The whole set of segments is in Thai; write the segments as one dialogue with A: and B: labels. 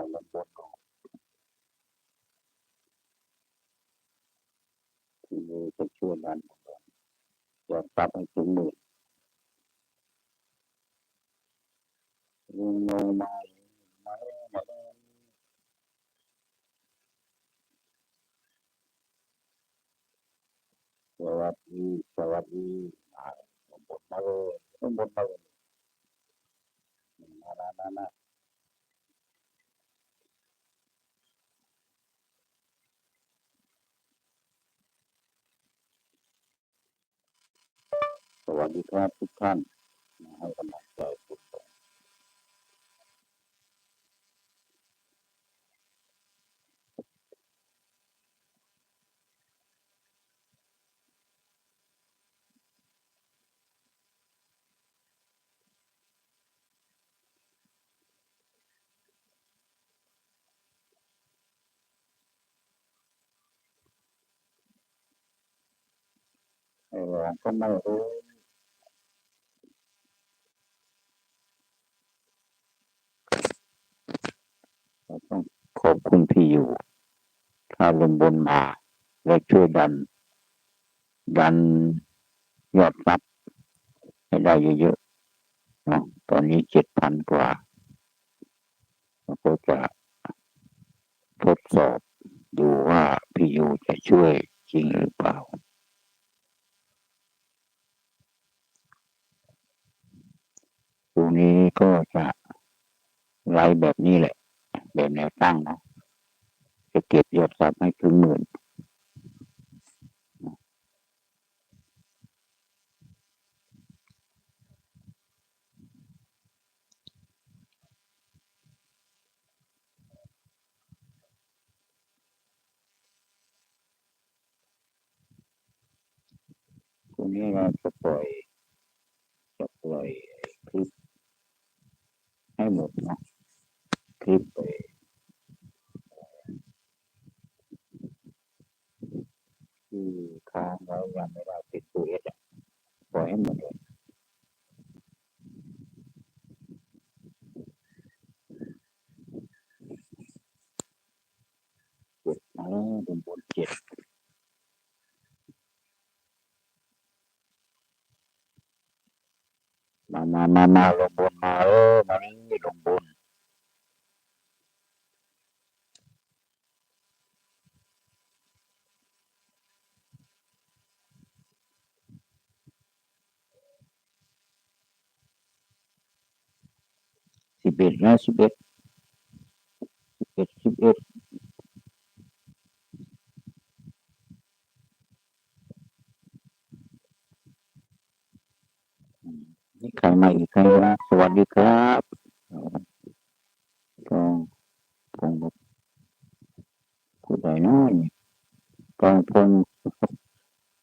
A: ให้มันลดลทีนี้จะช่วยนั้นอยากปรับให้ถึงหมื่นลงลงมามามาสวัสดีสวัสดีหมดมาเลยหมดมาเลยนานานา วัสดีครับทุกท่านมาให้กำลังใจทุกคนไอ้หลวงก็ไม่รู้เราต้อง ขอบคุณพี่อยู่ถ้าลงบนมา และช่วยดัน ดันยอดรัพย์ให้ได้เยอะๆนะตอนนี้เจ็ดพันกว่าเราก็จะทดสอบดูว่าพี่อยู่จะช่วยจริงหรือเปล่า ตรงนี้ก็จะไล่แบบนี้แหละ แบบแนวตั้งเนาะ จะเก็บยอดทรัพย์ให้ถึงหมื่นตรงนี้เราจะปล่อยจะปล่อยคลิปให้หมดเนาะคลิปไปที่ค้างไว้ยังไม่ได้ติดตัวเอสอะปล่อยให้หมดเลยเจ็ดมาแล้ว บนบนเจ็ดมามามามาลงบนมาเออมานี่ลงบน สิบเอ็ดนะสิบเอ็ดสิบเอ็ดสิบเอ็ดนี่ใครมาอีกครนะสวัสดีครับกองพงศ์ผู้ใดน้อยกองพงศ์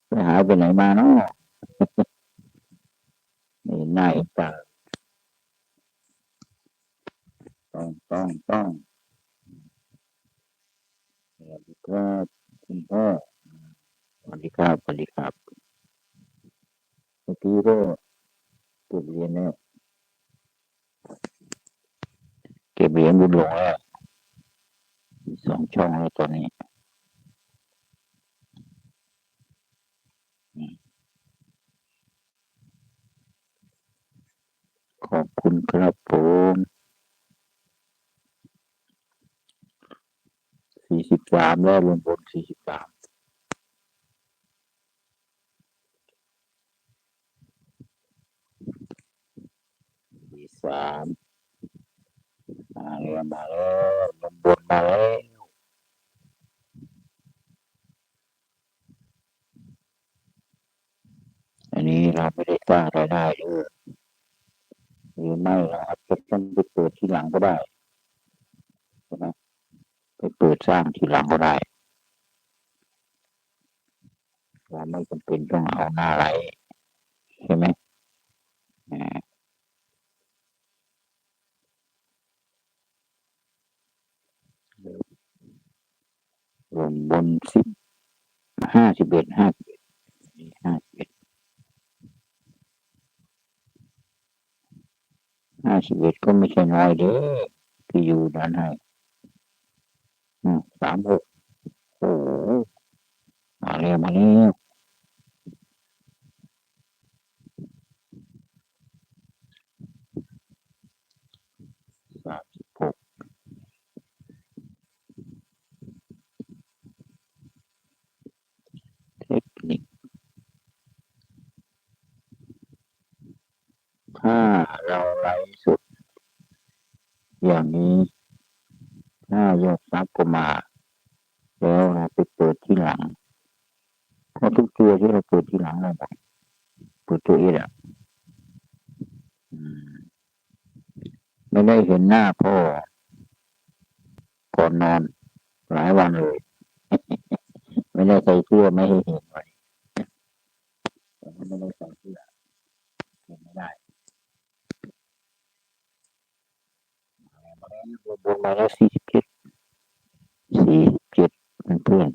A: ไปหาไปไหนมาเนาะนี่นาเอกตาต้องต้องต้องสวัสดีครับคุณพ่อสวัสดีครับสวัสดีครับเมื่อกี้ก็ เก็บเหรียญเนี่ยเก็บเหรียญบุญหลงแล้วมีสองช่องแล้วตอนนี้ขอบคุณครับผมสี่สิบสามแล้วลงบนสี่สิบสาม สี่สามมาแล้วมาแล้วลงบนมาแล้วอันนี้เราไม่ได้สร้างรายได้เลยหรือไม่เราอาจจะต้องไปเปิดที่หลังก็ได้ใช่ไหมไปเปิดสร้างทีหลังก็ได้เราไม่จำเป็นต้องเอาหน้าอะไรใช่ไหมอ่า งบนสิบห้าสิบเอ็ดห้าสิบเอ็ดนี่ห้าสิบเอ็ดห้าสิบเอ็ดก็ไม่ใช่น้อยเด้อที่อยู่ด้านให้สามหกโอ้มาแล้วมาแล้วสามสิบหกเทคนิค ถ้าเราไลฟ์สุด อย่างนี้ ถ้ายอดซับก็มา แล้วเราไปเปิดที่หลังเพราะทุกตัวที่เราเปิดที่หลังเราหมดเปิดตัวเองอะไม่ได้เห็นหน้าพ่อก่อนนอน หลายวันเลยไม่ได้ใส่เสื้อไม่ให้เห็นเลยไม่ได้ใส่เสื้อเห็นไม่ได้ มาแล้วบนมาแล้วสี่สิบเจ็ดสี่สิบเจ็ดเพื่อน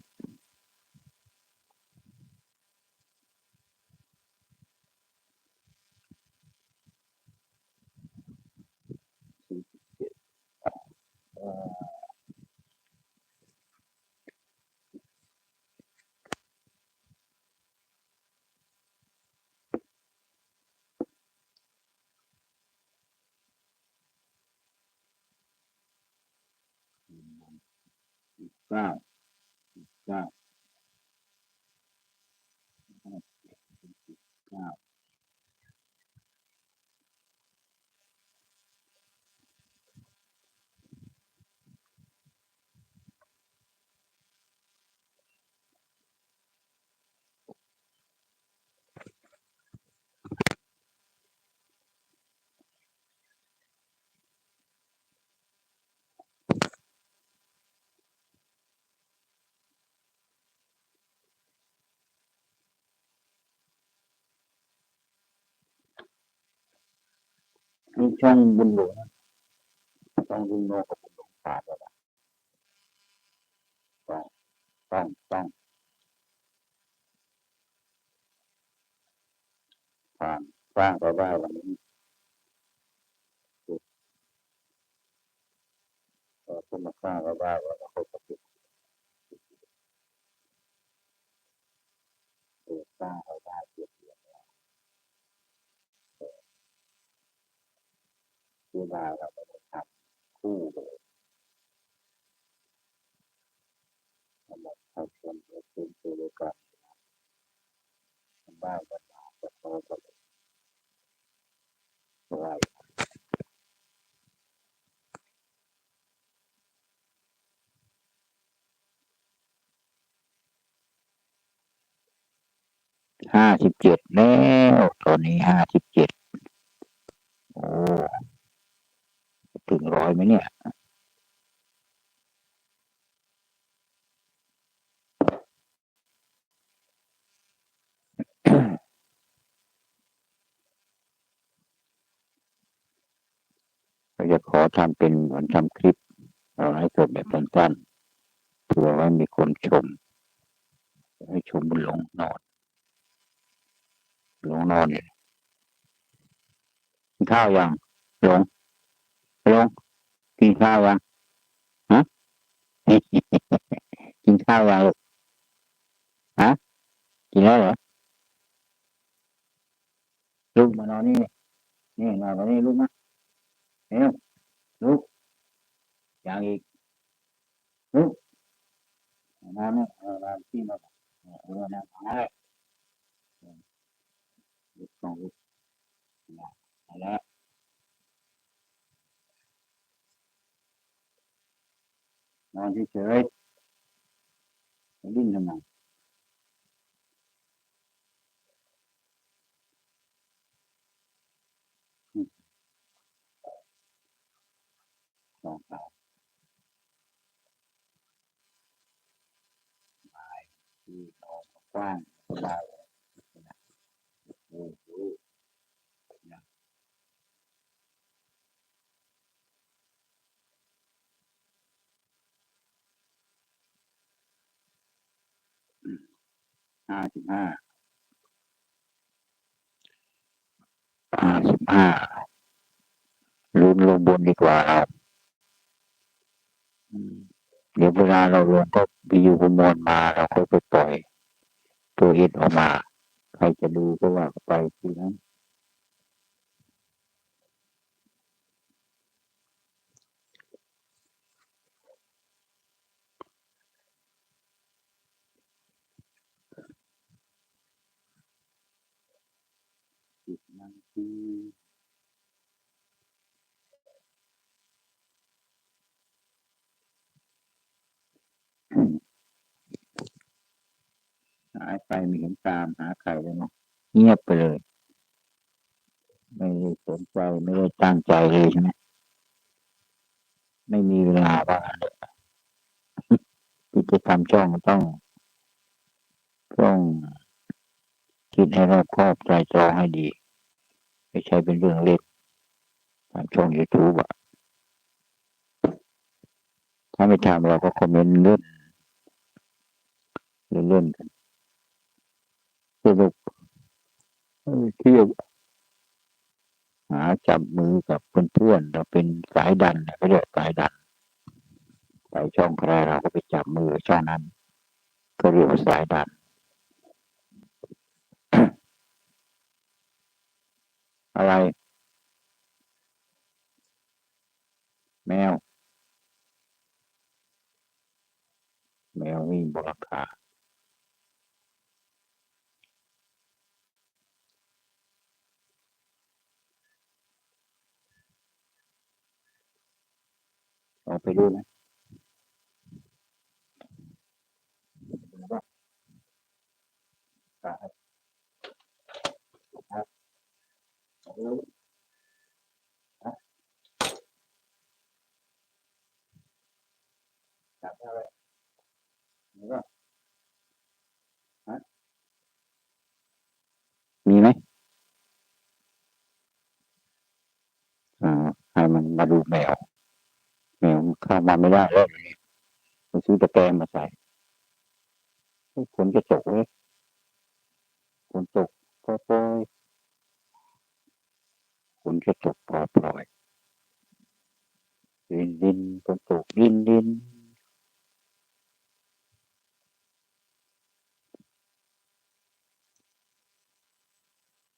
A: เก้ นี่ช่องบุญหลวงนะช่องบุญโนกับบุญหลวงขาดแล้วล่ะต้องต้องต้องผ่านสร้างไปได้วันนี้เออขึ้นมาสร้างไปได้แล้วก็เขาจะปิดเปิดสร้างไปได้เกียรติเเวลาเราไม่ได้ทำคู่เลยสำหรับชาวชนเราเป็นตัวเดียวกันทำได้กันมาจะโตกันเลยหวห้าสิบเจ็ดแล้วตอนนี้ห้าสิบเจ็ดโอ้ ถึงร้อยไหมเนี่ย เราจะขอทำเป็นเหมือนทำคลิป เราให้เกิดแบบสั้นๆเพื่อว่ามีคนชม ให้ชมบนหลงนอนหลงนอนเนี่ยข้าวยังหลง ลงกินข้าวยังฮะกินข้าวยังลูกฮะกินแล้วเหรอลูกมานอนนี่นี่นอนตรงนี้ลูกนะเร็วลูกยังอีกลูกน้ำเนี่ยเออน้ำที่มาเออน้ำอะไรลูกสองลูกนะแล้ว นอนเฉยๆจะดิ้นทำไมสองสามที่นอนกว้างสบายเลยโอ้โห ห้าสิบห้าห้าสิบห้าลุ้นลงบนดีกว่าครับเดี๋ยวเวลาเราลงก็ไปอยู่บนมวลมาเราค่อยไปปล่อย ตัวเอ็ดออกมา ใครจะดูก็ว่าไปทีนั้นสิบนาที หายไปม่เห็นตามหาใครเลยเนาะเงียบไปเลย ไม่ได้สนใจไม่ได้ตั้งใจเลยใช่ไหมไม่มีเวลาบ้างเลยที่จะทำช่องต้อง ต้องคิดให้รอบคอบใจจองให้ดี ไม่ใช่เป็นเรื่องเล็กทำช่องยูทูบอะถ้าไม่ทำเราก็คอมเมนต์เล่นเล่นกันสนุกเที่ยวหาจับมือกับเพื่อนๆเราเป็นสายดันนะเขาเรียกสายดันไปช่องใครเราก็ไปจับมือช่องนั้น ก็เรียกว่าสายดัน อะไร แมว แมวมีบราคาลองไปดูนะ จับอะไรแล้วก็ฮะมีไหมอ่าให้มันมาดูแมว แมวมันเข้ามาไม่ได้แล้วเดี๋ยวนี้มันซื้อตะแกรงมาใส่ฝนจะตกเลยฝนตกปล่อย ฝนจะตกปล่อยๆดินดินฝนตกดินดิน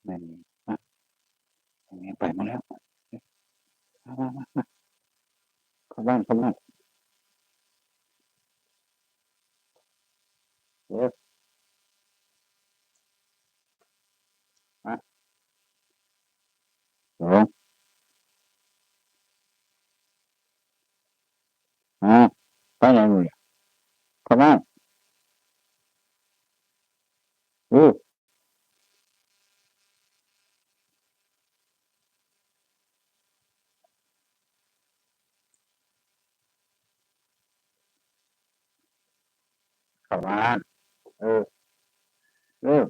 A: นั่นอะอย่างนี้ไปมาแล้วมามามามาเข้าบ้านเข้าบ้านเดี๋ยวมาเดี๋ยวมาไปไหนมึงเนี่ยเข้าบ้านเออ เข้าบ้านเออ เออ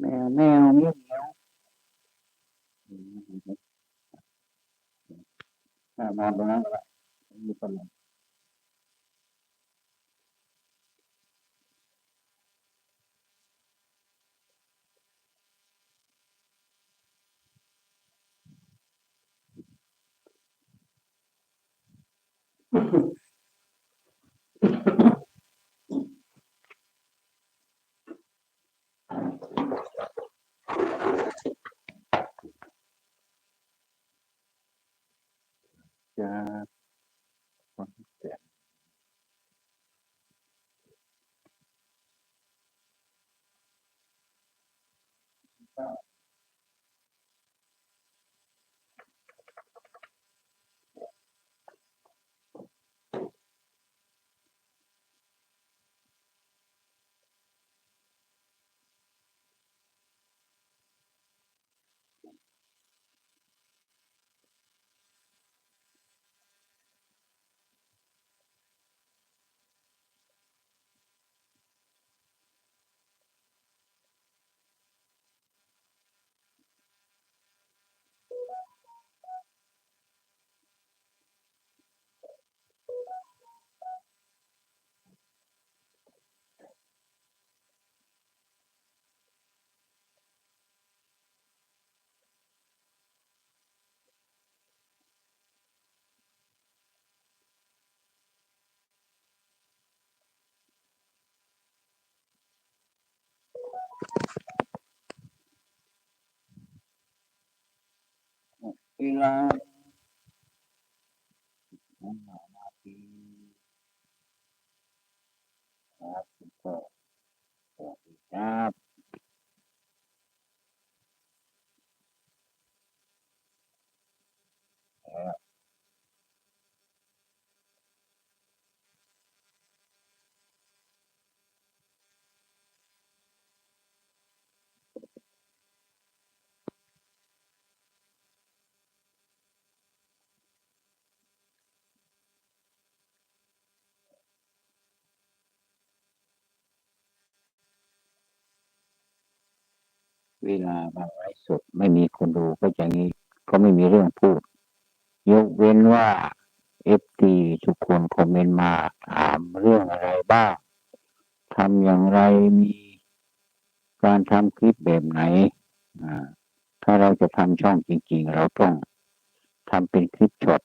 A: แมวแมวเมียวเมียวอ่านอนตรงนั้นก็ได้มีคนหนึ่ง 嗯。เวลาห้านาทีครับก็สวัสดีครับ เวลามาไลฟ์สดไม่มีคนดูก็อย่างนี้ก็ไม่มีเรื่องพูด ยกเว้นว่าเอฟตีทุกคนคอมเมนต์มาถามเรื่องอะไรบ้างทำอย่างไรมีการทำคลิปแบบไหน ถ้าเราจะทำช่องจริง ๆ เราต้องทำเป็นคลิปช็อต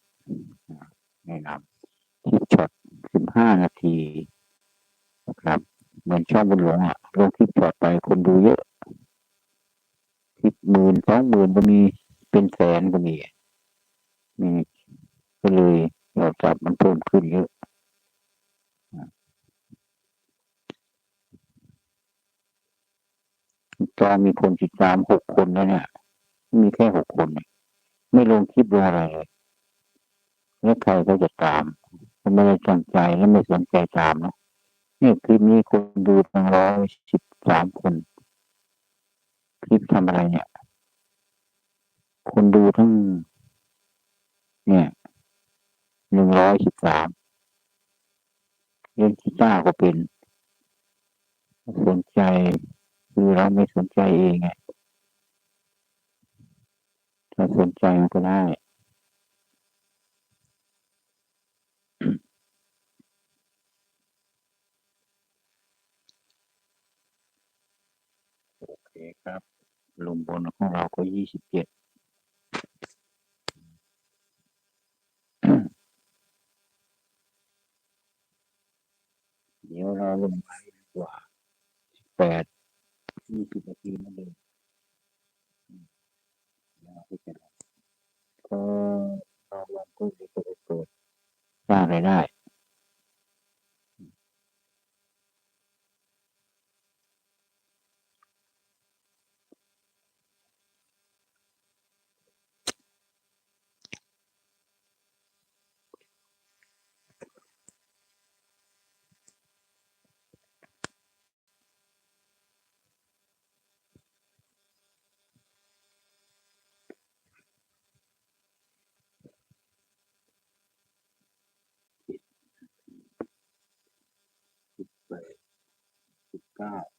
A: แนะนำคลิปช็อตสิบห้านาทีนะครับ เหมือนช่องบุญหลวงอะลงคลิปช็อตไปคนดูเยอะ คลิปหมื่นสองหมื่นก็มีเป็นแสนก็มีมีก็เลยยอดซับมันเพิ่มขึ้นเยอะจอมีคนติดตามหกคนแล้วเนี่ยมีแค่หกคน ไม่ลงคลิปลงอะไรเลยแล้วใครก็จะตามไม่ได้ตั้งใจและไม่สนใจตามนะนี่คลิปนี้คนดูตั้งร้อยสิบสามคน คลิปทำอะไรเนี่ย คนดูทั้ง เนี่ยหนึ่งร้อยสิบสามเล่นกีตาร์ก็เป็น สนใจคือเราไม่สนใจเองไงถ้าสนใจมันก็ได้ โอเคครับ ลมบ นของเราก็ยี่สิบเจ็ด เดี๋ยวเราลงไปดีกว่าแปดยี่สิบนาทีนั่นเองอืมเดี๋ยวเราไปกันก็เราลองพูดดีก็ไปเปิดสร้างรายได้ แป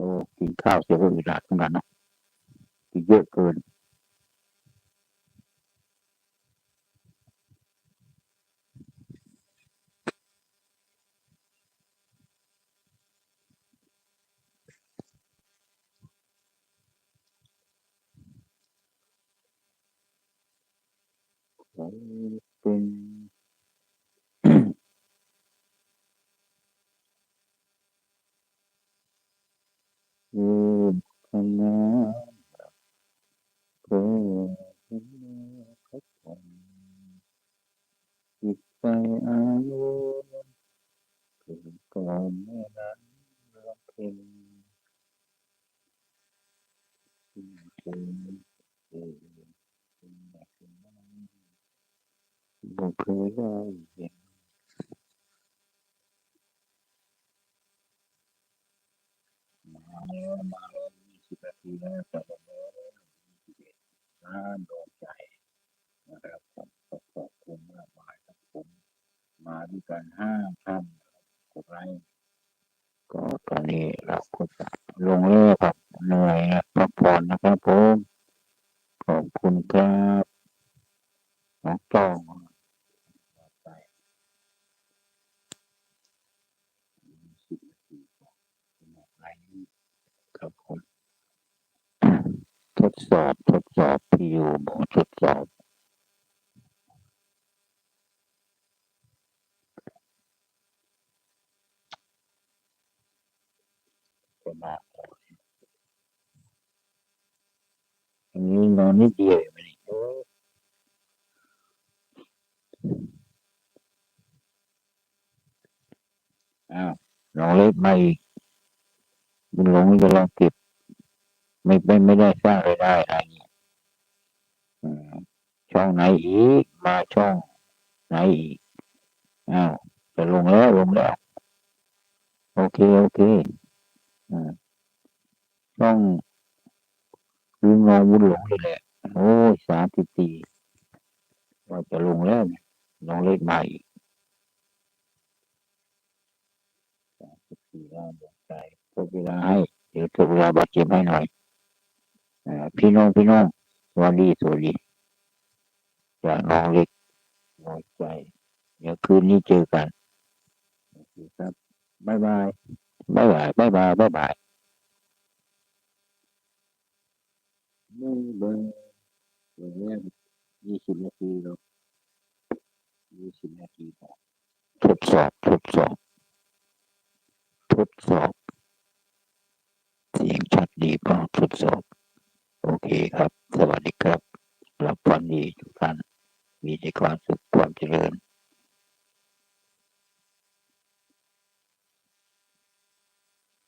A: โอ้กินข้าวเสียก็อึดอัดเหมือนกันเนาะกินเยอะเกิน เอืมคณะเพื่อเป็นพักผ่อนจิตใจอายุถึงก่อนเมื่อนั้นรักเพลงสิ่งเป็นเออเป็นแบบนั้นบ่เคยได้เห็นมาแล้วมาแล้วยี่สิบนาทีแล้วแต่ละแล้วยี่สิบเอ็ดล้านดวงใจนะครับผมขอขอบคุณมากมายครับผม มาด้วย กันห้าท่านกดไลค์ก็ตอนนี้เราก็จะลงเลิกครับเหนื่อยนะพักผ่อนนะครับผม ขอบคุณครับอกทดสอบก็มาอันนี้นอนนิดเดียวเองไม่ได้โอ้ย อ้าวน้องเล็กมาอีกบุญหลงจะลองเก็บ ไม่ไม่ไม่ได้สร้างรายได้อะไรเงี้ยอืมช่องไหนอีก มาช่องไหนอีกอ้าวจะลงแล้วลงแล้ว โอเค โอเคอ่าช่องลุงงองบุญหลงนี่แหละ โอ้ยสามสิบสี่ว่าจะลงแล้วเนี่ยน้องเล็กมาอีก สามสิบสี่ล้านดวงใจทดเวลาให้เดี๋ยวทดเวลาบาดเจ็บให้หน่อยอ่าพี่น้องพี่น้องสวัสดีสวัสดีจากน้องเล็กน้อยใจเดี๋ยวคืนนี้เจอกันโอเคครับบ๊ายบายบ๊ายบายบ๊ายบายบ๊ายบายเบอร์เบอร์เบอร์แรกยี่สิบนาทีแล้วยี่สิบนาทีพอทดสอบทดสอบ ทดสอบ เสียงชัดดีเปล่าทดสอบ โอเคครับ สวัสดีครับรับฟังดีทุกท่านมีแต่ความสุขความเจริญ